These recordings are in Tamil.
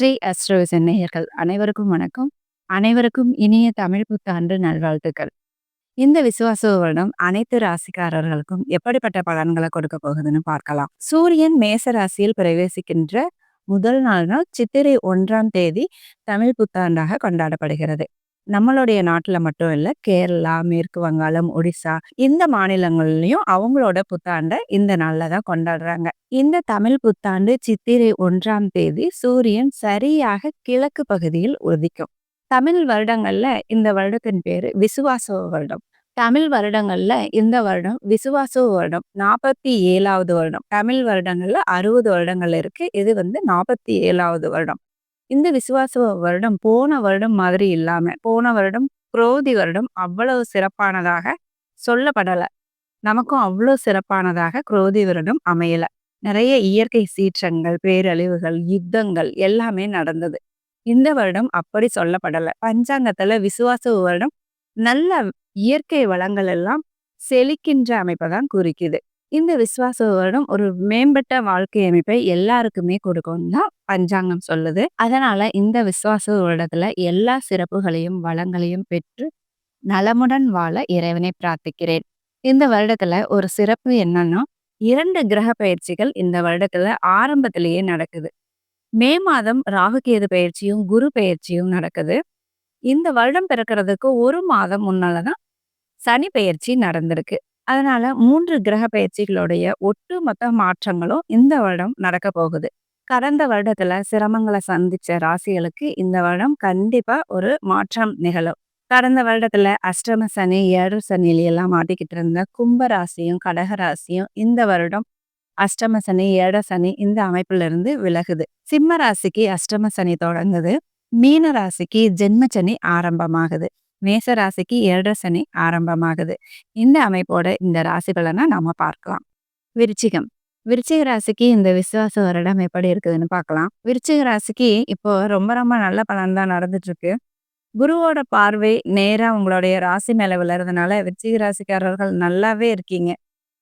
ஸ்ரீ அஸ்ட்ரோவிசன் நேயர்கள் அனைவருக்கும் வணக்கம். அனைவருக்கும் இனிய தமிழ் புத்தாண்டு நல்வாழ்த்துக்கள். இந்த விசுவாச வருடம் அனைத்து ராசிக்காரர்களுக்கும் எப்படிப்பட்ட பலன்களை கொடுக்க போகுதுன்னு பார்க்கலாம். சூரியன் மேச ராசியில் பிரவேசிக்கின்ற முதல் நாள் நாள் சித்திரை ஒன்றாம் தேதி தமிழ் புத்தாண்டாக கொண்டாடப்படுகிறது. நம்மளுடைய நாட்டில் மட்டும் இல்லை கேரளா மேற்கு வங்காளம் ஒடிசா இந்த மாநிலங்கள்லையும் அவங்களோட புத்தாண்டை இந்த நாளில் தான் கொண்டாடுறாங்க. இந்த தமிழ் புத்தாண்டு சித்திரை ஒன்றாம் தேதி சூரியன் சரியாக கிழக்கு பகுதியில் உதிக்கும். தமிழ் வருடங்கள்ல இந்த வருடத்தின் பேரு விசுவாச வருடம். தமிழ் வருடங்கள்ல இந்த வருடம் விசுவாச வருடம். நாற்பத்தி ஏழாவது வருடம். தமிழ் வருடங்கள்ல அறுபது வருடங்கள் இருக்கு. இது வந்து நாற்பத்தி ஏழாவது வருடம். இந்த விசுவாச வருடம் போன வருடம் மாதிரி இல்லாம போன வருடம் குரோதி வருடம் அவ்வளவு சிறப்பானதாக சொல்லப்படல. நமக்கும் அவ்வளோ சிறப்பானதாக குரோதி வருடம் அமையல. நிறைய இயற்கை சீற்றங்கள் பேரழிவுகள் யுத்தங்கள் எல்லாமே நடந்தது. இந்த வருடம் அப்படி சொல்லப்படல. பஞ்சாங்கத்துல விசுவாச வருடம் நல்ல இயற்கை வளங்கள் எல்லாம் செழிக்கின்ற அமைப்பை தான் குறிக்குது. இந்த விசுவாச வருடம் ஒரு மேம்பட்ட வாழ்க்கை அமைப்பை எல்லாருக்குமே கொடுக்கும் தான் பஞ்சாங்கம் சொல்லுது. அதனால இந்த விசுவாச வருடத்துல எல்லா சிறப்புகளையும் வளங்களையும் பெற்று நலமுடன் வாழ இறைவனை பிரார்த்திக்கிறேன். இந்த வருடத்துல ஒரு சிறப்பு என்னன்னா இரண்டு கிரக பயிற்சிகள் இந்த வருடத்துல ஆரம்பத்திலேயே நடக்குது. மே மாதம் ராகுகேது பயிற்சியும் குரு பயிற்சியும் நடக்குது. இந்த வருடம் பிறக்கிறதுக்கு ஒரு மாதம் முன்னால தான் சனி பயிற்சி நடந்திருக்கு. அதனால மூன்று கிரக பயிற்சிகளுடைய ஒட்டுமொத்த மாற்றங்களும் இந்த வருடம் நடக்க போகுது. கடந்த வருடத்துல சிரமங்களை சந்திச்ச ராசிகளுக்கு இந்த வருடம் கண்டிப்பா ஒரு மாற்றம் நிகழும். கடந்த வருடத்துல அஷ்டம சனி ஏழு சனியில எல்லாம் மாட்டிக்கிட்டு இருந்த கும்ப ராசியும் கடக ராசியும் இந்த வருடம் அஷ்டம சனி ஏழ சனி இந்த அமைப்புல இருந்து விலகுது. சிம்ம ராசிக்கு அஷ்டம சனி தொடங்குது. மீன ராசிக்கு ஜென்ம சனி ஆரம்பமாகுது. மேச ராசிக்கு ஏழரை சனி ஆரம்பமாகுது. இந்த அமைப்போட இந்த ராசி நாம பார்க்கலாம். விருச்சிகம். விருச்சிக ராசிக்கு இந்த விசுவாச வருடம் எப்படி இருக்குதுன்னு பார்க்கலாம். விருச்சிக ராசிக்கு இப்போ ரொம்ப ரொம்ப நல்ல பலன் தான் நடந்துட்டு இருக்கு குருவோட பார்வை நேராக உங்களுடைய ராசி மேல விழுறதுனால விருச்சிக ராசிக்காரர்கள் நல்லாவே இருக்கீங்க.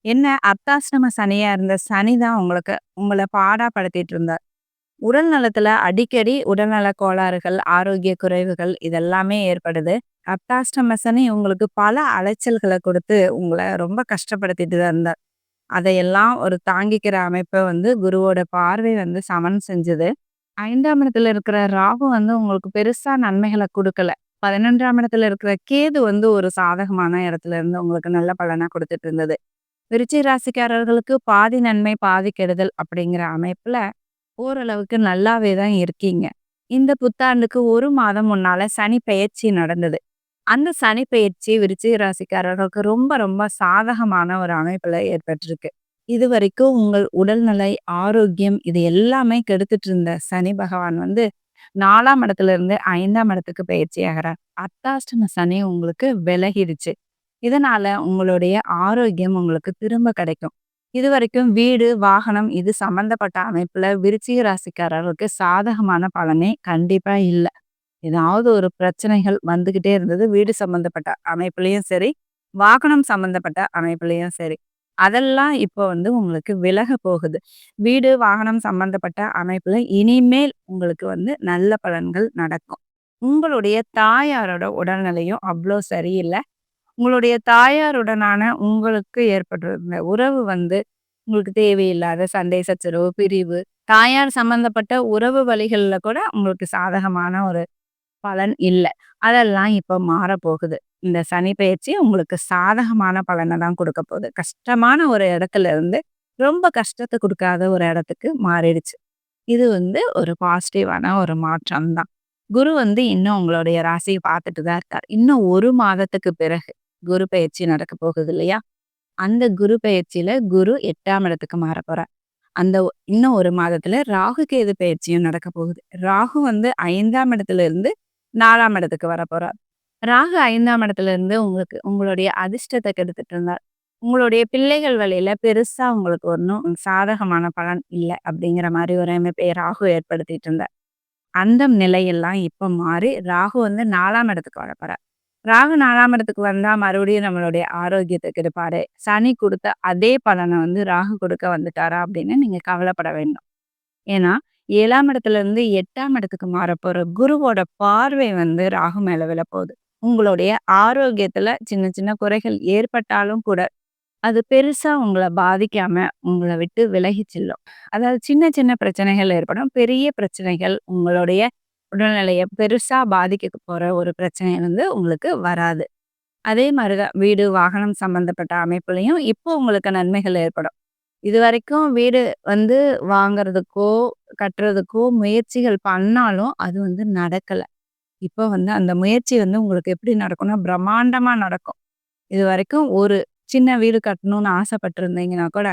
என்ன அர்த்தாசிரம சனியா இருந்த சனி தான் உங்களுக்கு உங்களை பாடா படுத்திட்டு இருந்தார். உடல் நலத்துல அடிக்கடி உடல்நல கோளாறுகள் ஆரோக்கிய குறைவுகள் இதெல்லாமே ஏற்படுது. அப்டாஷ்டம உங்களுக்கு பல அலைச்சல்களை கொடுத்து உங்களை ரொம்ப கஷ்டப்படுத்திட்டு தான் இருந்தார். அதையெல்லாம் ஒரு தாங்கிக்கிற அமைப்பை வந்து குருவோட பார்வை வந்து சமன் செஞ்சது. ஐந்தாம் இடத்துல இருக்கிற ராகு வந்து உங்களுக்கு பெருசா நன்மைகளை கொடுக்கல. பதினொன்றாம் இடத்துல இருக்கிற கேது வந்து ஒரு சாதகமான இடத்துல இருந்து உங்களுக்கு நல்ல பலனா கொடுத்துட்டு இருந்தது. விருச்சி ராசிக்காரர்களுக்கு பாதி நன்மை பாதி கெடுதல் அப்படிங்கிற அமைப்புல ஓரளவுக்கு நல்லாவே தான் இருக்கீங்க. இந்த புத்தாண்டுக்கு ஒரு மாதம் முன்னால சனி பெயர்ச்சி நடந்தது. அந்த சனி பெயர்ச்சி விருச்சிக ராசிக்காரர்களுக்கு ரொம்ப ரொம்ப சாதகமான ஒரு அமைப்புல ஏற்பட்டிருக்கு. இது வரைக்கும் உங்கள் உடல்நிலை ஆரோக்கியம் இது எல்லாமே கெடுத்துட்டு இருந்த சனி பகவான் வந்து நாலாம் இடத்துல இருந்து ஐந்தாம் இடத்துக்கு பயிற்சி ஆகிறார். அத்தாஷ்டம சனி உங்களுக்கு விலகிடுச்சு. இதனால உங்களுடைய ஆரோக்கியம் உங்களுக்கு திரும்ப கிடைக்கும். இது வரைக்கும் வீடு வாகனம் இது சம்பந்தப்பட்ட அமைப்புல விருச்சிக ராசிக்காரர்களுக்கு சாதகமான பலனே கண்டிப்பா இல்லை. ஏதாவது ஒரு பிரச்சனைகள் வந்துகிட்டே இருந்தது வீடு சம்பந்தப்பட்ட அமைப்புலையும் சரி வாகனம் சம்பந்தப்பட்ட அமைப்புலையும் சரி. அதெல்லாம் இப்போ வந்து உங்களுக்கு விலக போகுது. வீடு வாகனம் சம்பந்தப்பட்ட அமைப்புல இனிமேல் உங்களுக்கு வந்து நல்ல பலன்கள் நடக்கும். உங்களுடைய தாயாரோட உடல்நிலையும் அவ்வளோ சரியில்லை. உங்களுடைய தாயாருடனான உங்களுக்கு ஏற்பட்டிருந்த உறவு வந்து உங்களுக்கு தேவையில்லாத சண்டை சச்சரவு பிரிவு தாயார் சம்பந்தப்பட்ட உறவு வழிகள்ல கூட உங்களுக்கு சாதகமான ஒரு பலன் இல்லை. அதெல்லாம் இப்போ மாறப்போகுது. இந்த சனி பயிற்சி உங்களுக்கு சாதகமான பலனை தான் கொடுக்க போகுது. கஷ்டமான ஒரு இடத்துல இருந்து ரொம்ப கஷ்டத்தை கொடுக்காத ஒரு இடத்துக்கு மாறிடுச்சு. இது வந்து ஒரு பாசிட்டிவான ஒரு மாற்றம் தான். குரு வந்து இன்னும் உங்களுடைய ராசியை பார்த்துட்டு தான் இருக்கார். இன்னும் ஒரு மாதத்துக்கு பிறகு குரு பயிற்சி நடக்க போகுது இல்லையா? அந்த குரு பயிற்சியில குரு எட்டாம் இடத்துக்கு மாற போறார். அந்த இன்னும் ஒரு மாதத்துல ராகு கேது பயிற்சியும் நடக்க போகுது. ராகு வந்து ஐந்தாம் இடத்துல இருந்து நாலாம் இடத்துக்கு வர போறார். ராகு ஐந்தாம் இடத்துல இருந்து உங்களுக்கு உங்களுடைய அதிர்ஷ்டத்தை கெடுத்துட்டு இருந்தார். உங்களுடைய பிள்ளைகள் வழியில பெருசா உங்களுக்கு ஒன்றும் சாதகமான பலன் இல்லை அப்படிங்கிற மாதிரி ஒரு அமைப்பை ராகு ஏற்படுத்திட்டு இருந்தார். அந்த நிலையெல்லாம் இப்ப மாறி ராகு வந்து நாலாம் இடத்துக்கு வர போறார். ராகு நாலாம் இடத்துக்கு வந்தா மறுபடியும் நம்மளுடைய ஆரோக்கியத்தை கெடுப்பாரு சனி கொடுத்த அதே பலனை வந்து ராகு கொடுக்க வந்துட்டாரா அப்படின்னு நீங்க கவலைப்பட வேண்டும் ஏன்னா ஏழாம் இடத்துல இருந்து எட்டாம் இடத்துக்கு மாறப்போற குருவோட பார்வை வந்து ராகு மேல விழப்போகுது. உங்களுடைய ஆரோக்கியத்துல சின்ன சின்ன குறைகள் ஏற்பட்டாலும் கூட, அது பெருசா உங்களை பாதிக்காம உங்களை விட்டு விலகி செல்லும். அதாவது சின்ன சின்ன பிரச்சனைகள் ஏற்படும். பெரிய பிரச்சனைகள் உங்களுடைய உடல்நிலைய பெருசா பாதிக்க போற ஒரு பிரச்சனை வந்து உங்களுக்கு வராது. அதே மாரி தான் வீடு, வாகனம் சம்மந்தப்பட்ட அமைப்புலயும் இப்போ உங்களுக்கு நன்மைகள் ஏற்படும். இதுவரைக்கும் வீடு வந்து வாங்குறதுக்கோ, கட்டுறதுக்கோ முயற்சிகள் பண்ணாலும் அது வந்து நடக்கல. இப்போ வந்து அந்த முயற்சி வந்து உங்களுக்கு எப்படி நடக்கும்னா, பிரம்மாண்டமா நடக்கும். இதுவரைக்கும் ஒரு சின்ன வீடு கட்டணும்னு ஆசைப்பட்டிருந்தீங்கன்னா கூட,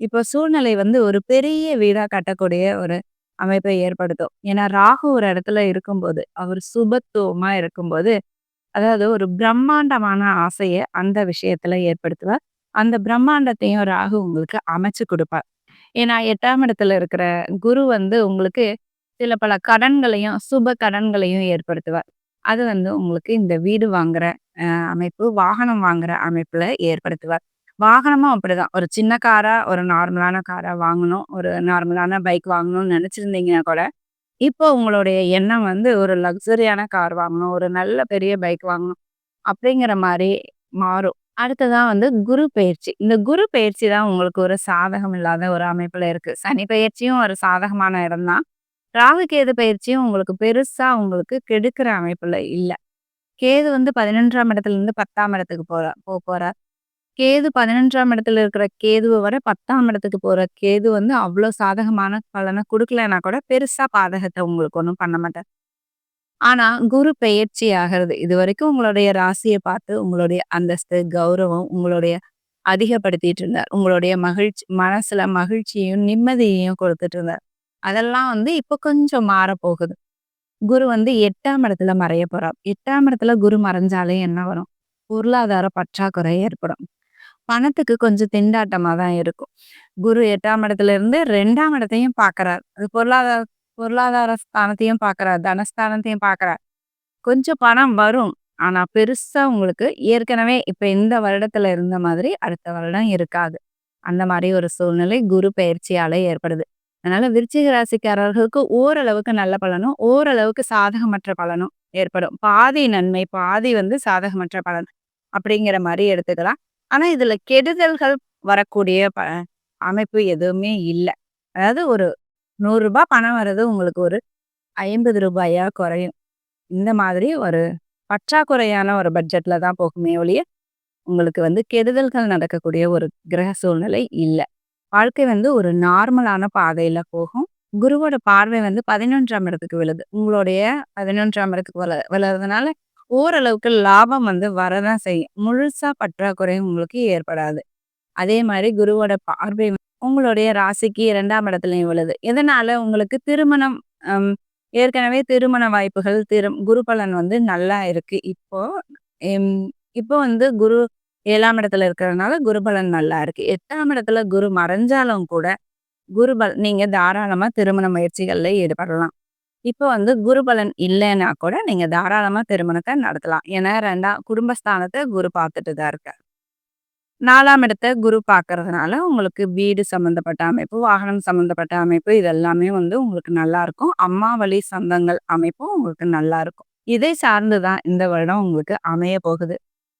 இப்போ சூழ்நிலை வந்து ஒரு பெரிய வீடா கட்டக்கூடிய ஒரு அமைப்பை ஏற்படுத்தும். ஏன்னா ராகு ஒரு இடத்துல இருக்கும்போது, அவர் சுபத்துவமா இருக்கும்போது, அதாவது ஒரு பிரம்மாண்டமான ஆசையை அந்த விஷயத்துல ஏற்படுத்துவார். அந்த பிரம்மாண்டத்தையும் ராகு உங்களுக்கு அமைச்சு கொடுப்பார் ஏன்னா எட்டாம் இடத்துல இருக்கிற குரு வந்து உங்களுக்கு சில பல கடன்களையும், சுப கடன்களையும் ஏற்படுத்துவார். அது வந்து உங்களுக்கு இந்த வீடு வாங்குற அமைப்பு, வாகனம் வாங்குற அமைப்புல ஏற்படுத்துவார். வாகனமும் அப்படிதான். ஒரு சின்ன காரா, ஒரு நார்மலான காரா வாங்கணும். ஒரு நார்மலான பைக் வாங்கணும்னு நினைச்சிருந்தீங்கன்னா கூட, இப்போ உங்களுடைய எண்ணம் வந்து ஒரு லக்ஸரியான கார் வாங்கணும். ஒரு நல்ல பெரிய பைக் வாங்கணும். அப்படிங்கிற மாதிரி மாறும். அடுத்ததான் வந்து குரு பயிற்சி இந்த குரு பயிற்சி தான் உங்களுக்கு ஒரு சாதகம் இல்லாத ஒரு அமைப்புல இருக்கு. சனி பயிற்சியும் ஒரு சாதகமான இடம் தான். ராகு, கேது பயிற்சியும் உங்களுக்கு பெருசா உங்களுக்கு கெடுக்கிற அமைப்புல இல்லை கேது வந்து பதினொன்றாம் இடத்துல இருந்து பத்தாம் இடத்துக்கு போற போக போறார் கேது 11ஆம் இடத்துல இருக்கிற கேதுவை வர பத்தாம் இடத்துக்கு போற கேது வந்து அவ்வளோ சாதகமான பலனை கொடுக்கலன்னா கூட பெருசா பாதகத்தை உங்களுக்கு ஒன்றும் பண்ண மாட்டேன் ஆனா, குரு பெயர்ச்சி ஆகிறது. இதுவரைக்கும் உங்களுடைய ராசியை பார்த்து உங்களுடைய அந்தஸ்து, கௌரவம் உங்களுடைய அதிகப்படுத்திட்டு இருந்தார். உங்களுடைய மகிழ்ச்சி மனசுல மகிழ்ச்சியையும், நிம்மதியையும் கொடுத்துட்டு இருந்தார். அதெல்லாம் வந்து இப்போ கொஞ்சம் மாறப்போகுது. குரு வந்து எட்டாம் இடத்துல மறைய போறார். எட்டாம் இடத்துல குரு மறைஞ்சாலே என்ன வரும்? பொருளாதார பற்றாக்குறை ஏற்படும். பணத்துக்கு கொஞ்சம் திண்டாட்டமாக தான் இருக்கும். குரு எட்டாம் இடத்துல இருந்து ரெண்டாம் இடத்தையும் பார்க்குறார். அது பொருளாதார பொருளாதார ஸ்தானத்தையும் பார்க்குறார். தனஸ்தானத்தையும் பார்க்குறார். கொஞ்சம் பணம் வரும். ஆனால் பெருசாக உங்களுக்கு ஏற்கனவே இப்போ இந்த வருடத்தில் இருந்த மாதிரி அடுத்த வருடம் இருக்காது. அந்த மாதிரி ஒரு சூழ்நிலை குரு பயிற்சியால் ஏற்படுது. அதனால விருச்சிக ராசிக்காரர்களுக்கு ஓரளவுக்கு நல்ல பலனும், ஓரளவுக்கு சாதகமற்ற பலனும் ஏற்படும். பாதி நன்மை, பாதி வந்து சாதகமற்ற பலன். அப்படிங்கிற மாதிரி எடுத்துக்கலாம். ஆனா இதுல கெடுதல்கள் வரக்கூடிய ப அமைப்பு எதுவுமே இல்லை அதாவது ஒரு நூறுரூபா பணம் வர்றது உங்களுக்கு ஒரு ஐம்பது ரூபாயா குறையும். இந்த மாதிரி ஒரு பற்றாக்குறையான ஒரு பட்ஜெட்ல தான் போகுமே ஒழிய, உங்களுக்கு வந்து கெடுதல்கள் நடக்கக்கூடிய ஒரு கிரக சூழ்நிலை இல்லை வாழ்க்கை வந்து ஒரு நார்மலான பாதையில போகும். குருவோட பார்வை வந்து 11ஆம் இடத்துக்கு விழுது. உங்களுடைய 11ஆம் இடத்துக்கு விழ விழுறதுனால ஓரளவுக்கு லாபம் வந்து வரதான் செய்யும். முழுசா பற்றாக்குறை உங்களுக்கு ஏற்படாது. அதே மாதிரி குருவோட பார்வை உங்களுடைய ராசிக்கு இரண்டாம் இடத்துலையும் விழுது. இதனால உங்களுக்கு திருமணம் ஏற்கனவே திருமண வாய்ப்புகள், திரு குரு பலன் வந்து நல்லா இருக்கு. இப்போ எம் இப்போ வந்து குரு ஏழாம் இடத்துல இருக்கிறதுனால குரு பலன் நல்லா இருக்கு. எட்டாம் இடத்துல குரு மறைஞ்சாலும் கூட, குரு பல் நீங்க தாராளமா திருமண முயற்சிகள்ல ஈடுபடலாம். இப்போ வந்து குரு பலன் கூட நீங்க தாராளமா திருமணத்தை நடத்தலாம். ஏன்னா 2ஆம் குடும்பஸ்தானத்தை குரு பார்த்துட்டு தான் இருக்காரு நாலாம் இடத்த குரு பார்க்கறதுனால உங்களுக்கு வீடு சம்மந்தப்பட்ட அமைப்பு, வாகனம் சம்மந்தப்பட்ட அமைப்பு இது எல்லாமே வந்து உங்களுக்கு நல்லாருக்கும். அம்மா வழி சொந்தங்கள் அமைப்பும் உங்களுக்கு நல்லா இருக்கும் இதை சார்ந்து தான் இந்த வருடம் உங்களுக்கு அமைய போகுது.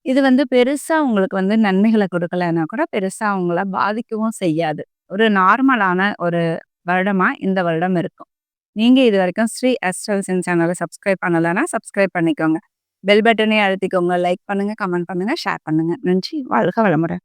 இது வந்து பெருசா உங்களுக்கு வந்து நன்மைகளை கொடுக்கலன்னா கூட பெருசா உங்களை பாதிக்கவும் செய்யாது. ஒரு நார்மலான ஒரு வருடமா இந்த வருடம் இருக்கும். நீங்க இதுவரைக்கும் ஸ்ரீ அஸ்ட்ரல்சன் சேனலை சப்ஸ்கிரைப் பண்ணலைன்னா சப்ஸ்கிரைப் பண்ணிக்கோங்க. பெல் பட்டனே அழுத்திக்கோங்க. லைக் பண்ணுங்க, கமெண்ட் பண்ணுங்க, ஷேர் பண்ணுங்க. நன்றி. வாழ்க வளமுறை